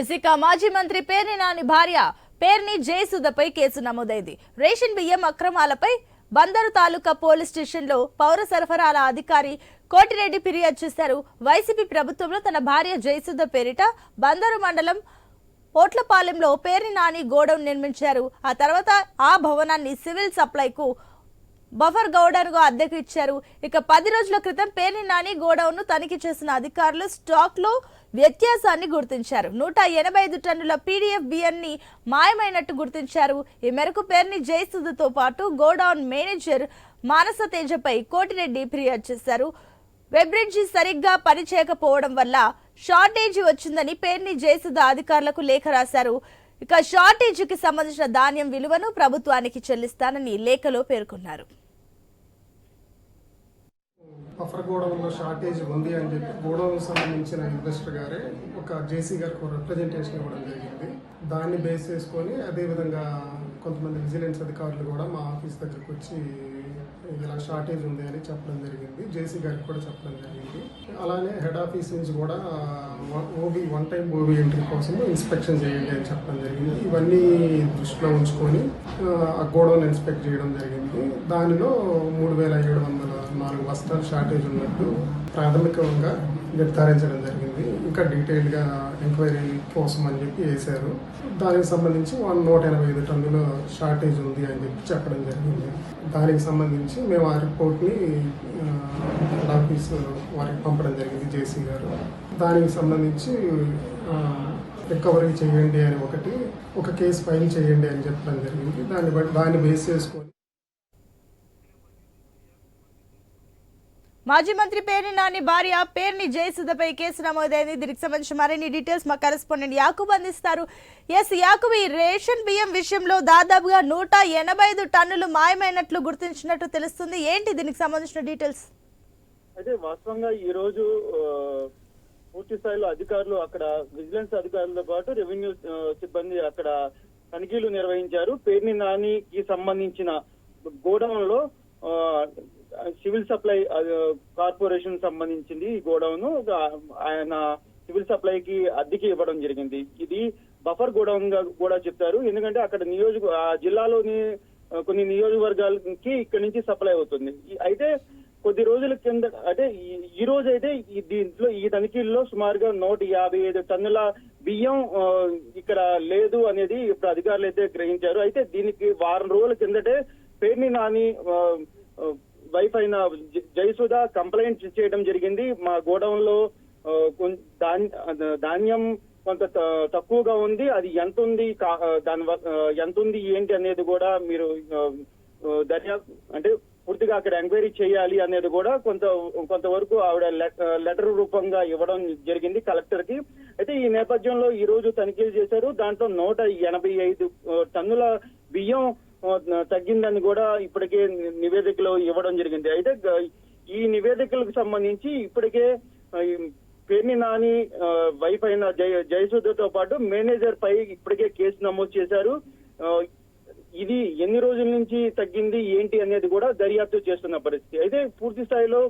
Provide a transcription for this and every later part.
ఇసిక మాజీ మంత్రి పేర్ని నాని భార్య పేర్ని జయసుధపై కేసు నమోదైంది. రేషన్ బియ్యం అక్రమాలపై బందరు తాలూకా పోలీస్ స్టేషన్లో పౌర సరఫరాల అధికారి కోటిరెడ్డి ఫిర్యాదు చేశారు. వైసీపీ ప్రభుత్వంలో తన భార్య జయసుధ పేరిట బందరు మండలం పోట్లపాలెంలో పేర్ని నాని గోడౌన్ నిర్మించారు. ఆ తర్వాత ఆ భవనాన్ని సివిల్ సప్లైకు బఫర్ గౌడర్ అద్దెకు ఇచ్చారు ఇక పది రోజుల క్రితం పేర్ని నాని గోడౌన్ను తనిఖీ చేసిన అధికారులు స్టాక్లో వ్యత్యాసాన్ని గుర్తించారు. నూట ఎనభై ఐదు టన్నుల పీడీఎఫ్ బియ్యాన్ని మాయమైనట్టు గుర్తించారు. ఈ మేరకు పేర్ని జయసుధతో పాటు గోడౌన్ మేనేజర్ మానస తేజపై కోటిరెడ్డి ఫిర్యాదు చేశారు. వెబ్రిడ్జి సరిగ్గా పనిచేయకపోవడం వల్ల షార్టేజీ వచ్చిందని పేర్ని జయసుధ అధికారులకు లేఖ రాశారు. ఇక షార్టేజీకి సంబంధించిన ధాన్యం విలువను ప్రభుత్వానికి చెల్లిస్తానని లేఖలో పేర్కొన్నారు. బఫర్ గోడౌన్లో షార్టేజ్ ఉంది అని చెప్పి గోడౌన్ సంబంధించిన ఇన్వెస్టర్ గారే ఒక జేసీ గారికి రిప్రజెంటేషన్ ఇవ్వడం జరిగింది. దాన్ని బేస్ చేసుకొని అదేవిధంగా కొంతమంది విజిలెన్స్ అధికారులు కూడా మా ఆఫీస్ దగ్గరకు వచ్చి ఇలా షార్టేజ్ ఉంది అని చెప్పడం జరిగింది. జేసీ గారికి కూడా చెప్పడం జరిగింది. అలానే హెడ్ ఆఫీస్ నుంచి కూడా OB one time OB entry కోసం ఇన్స్పెక్షన్ చేయండి అని చెప్పడం జరిగింది. ఇవన్నీ దృష్టిలో ఉంచుకొని ఆ గోడౌన్ ఇన్స్పెక్ట్ చేయడం జరిగింది. దానిలో మూడు వేల ఏడు వందల నాలుగు బస్తాల షార్టేజ్ ఉన్నట్టు ప్రాథమికంగా నిర్ధారించడం జరిగింది. ఇంకా డీటెయిల్గా ఎంక్వైరీ కోసం అని చెప్పి వేశారు. దానికి సంబంధించి వన్ నూట ఎనభై ఐదు టన్నుల షార్టేజ్ ఉంది అని చెప్పి చెప్పడం జరిగింది. దానికి సంబంధించి మేము ఆ రిపోర్ట్ని హెడ్ ఆఫీస్ వారికి పంపడం జరిగింది జేసీ గారు. దానికి సంబంధించి రికవరీ చేయండి అని ఒకటి ఒక కేసు ఫైల్ చేయండి అని చెప్పడం జరిగింది. దాన్ని బట్టి దాన్ని బేస్ చేసుకొని మాజీ మంత్రి పేర్ని నాని భార్య పేర్ని జయసుధపై కేసు నమోదైంది. దీనికి సంబంధించి మరిన్ని డీటెయిల్స్ మా కరెస్పాండెంట్ యాకూబ్ అందిస్తారు. ఎస్ యాకూబ్ ఈ రేషన్ బియ్యం విషయంలో దాదాపుగా నూట ఎనభై ఐదు టన్నులు మాయమైనట్లు గుర్తించినట్టు తెలుస్తుంది. ఏంటి దీనికి సంబంధించిన డీటెయిల్స్? అయితే వాస్తవంగా ఈ రోజు పూర్తి స్థాయిలో అధికారులు అక్కడ విజిలెన్స్ అధికారులతో పాటు రెవెన్యూ సిబ్బంది అక్కడ తనిఖీలు నిర్వహించారు. పేర్ని నానికి సంబంధించిన గోడౌన్లో సివిల్ సప్లై కార్పొరేషన్ సంబంధించింది ఈ గోడౌన్ ఆయన సివిల్ సప్లైకి అద్దెకి ఇవ్వడం జరిగింది. ఇది బఫర్ గోడౌన్గా కూడా చెప్తారు ఎందుకంటే అక్కడ నియోజక ఆ జిల్లాలోని కొన్ని నియోజకవర్గాలకి ఇక్కడ నుంచి సప్లై అవుతుంది. అయితే కొద్ది రోజుల కింద అంటే ఈ- ఈ రోజు అయితే దీంట్లో ఈ తనిఖీల్లో సుమారుగా నూట యాభై ఐదు టన్నుల బియ్యం ఇక్కడ లేదు అనేది ఇప్పుడు అధికారులు అయితే గ్రహించారు. అయితే దీనికి వారం రోజుల కిందటే పేర్ని నాని వైఫ్ అయిన జయసుధ కంప్లైంట్ చేయడం జరిగింది. మా గోడౌన్లో ధాన్యం కొంత త- తక్కువగా ఉంది. అది ఎంత ఉంది దాని ఎంత ఉంది ఏంటి అనేది కూడా మీరు దర్యాప్తు అంటే పూర్తిగా అక్కడ ఎంక్వైరీ చేయాలి అనేది కూడా కొంత కొంతవరకు ఆవిడ లెటర్ రూపంగా ఇవ్వడం జరిగింది కలెక్టర్కి అయితే ఈ నేపథ్యంలో ఈ రోజు తనిఖీలు చేశారు. దాంట్లో నూట ఎనభై ఐదు టన్నుల బియ్యం తగ్గిందని కూడా ఇప్పటికే నివేదికలు ఇవ్వడం జరిగింది. అయితే ఈ నివేదికలకు సంబంధించి ఇప్పటికే ఆ, పేర్ని నాని వైఫ్ అయిన జయ జయసుధతో పాటు మేనేజర్ పై ఇప్పటికే కేసు నమోదు చేశారు. ఇది ఎన్ని రోజుల నుంచి తగ్గింది ఏంటి అనేది కూడా దర్యాప్తు చేస్తున్న పరిస్థితి. అయితే పూర్తి స్థాయిలో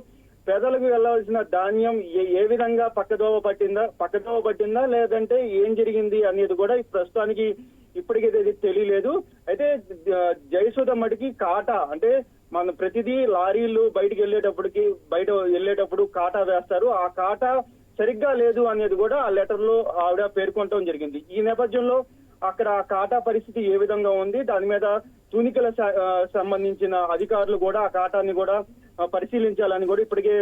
పేదలకు వెళ్ళాల్సిన ధాన్యం ఏ విధంగా పక్కదోవ పట్టిందా పక్కదోవ పట్టిందా లేదంటే ఏం జరిగింది అనేది కూడా ప్రస్తుతానికి ఇప్పటికీ ఇది తెలియలేదు. అయితే జయసుధ మటుకి కాటా అంటే మన ప్రతిదీ లారీలు బయటికి వెళ్ళేటప్పటికి బయట వెళ్ళేటప్పుడు కాటా వేస్తారు. ఆ కాటా సరిగ్గా లేదు అనేది కూడా ఆ లెటర్లో ఆవిడ పేర్కొనటం జరిగింది. ఈ నేపథ్యంలో అక్కడ ఆ కాటా పరిస్థితి ఏ విధంగా ఉంది? దాని మీద తూనికల సంబంధించిన అధికారులు కూడా ఆ కాటాన్ని కూడా పరిశీలించాలని కూడా ఇప్పటికే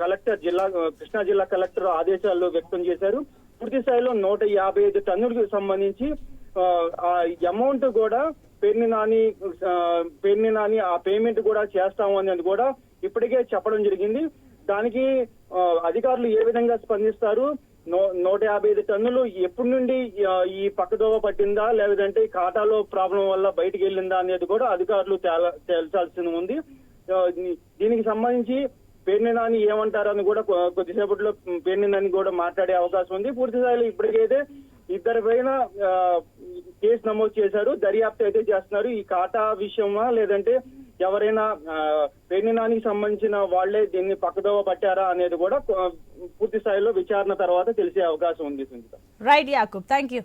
కలెక్టర్ జిల్లా కృష్ణా జిల్లా కలెక్టర్ ఆదేశాలు వ్యక్తం చేశారు. పూర్తి స్థాయిలో నూట యాభై ఐదు టన్నులకు సంబంధించి అమౌంట్ కూడా పెన్ని నాని ఆ, పేర్ని నాని ఆ పేమెంట్ కూడా చేస్తాము అనేది కూడా ఇప్పటికే చెప్పడం జరిగింది. దానికి అధికారులు ఏ విధంగా స్పందిస్తారు? నూట యాభై ఐదు టన్నులు ఎప్పటి నుండి ఈ పక్కదోవ పట్టిందా? లేదంటే ఖాతాలో ప్రాబ్లం వల్ల బయటికి వెళ్ళిందా అనేది కూడా అధికారులు తేల- తేల్చాల్సి ఉంది. దీనికి సంబంధించి పేర్ని నాని ఏమంటారని కూడా కొద్దిసేపట్లో పేర్ని నాని కూడా మాట్లాడే అవకాశం ఉంది. పూర్తి స్థాయిలో ఇప్పటికైతే ఇద్దరి పైన కేసు నమోదు చేశారు. దర్యాప్తు అయితే చేస్తున్నారు. ఈ కాటా విషయమా లేదంటే ఎవరైనా ఆ, సంబంధించిన వాళ్ళే దీన్ని పక్కదోవ పట్టారా అనేది కూడా పూర్తి స్థాయిలో విచారణ తర్వాత తెలిసే అవకాశం ఉంది రైట్ యాకూబ్ థ్యాంక్ యూ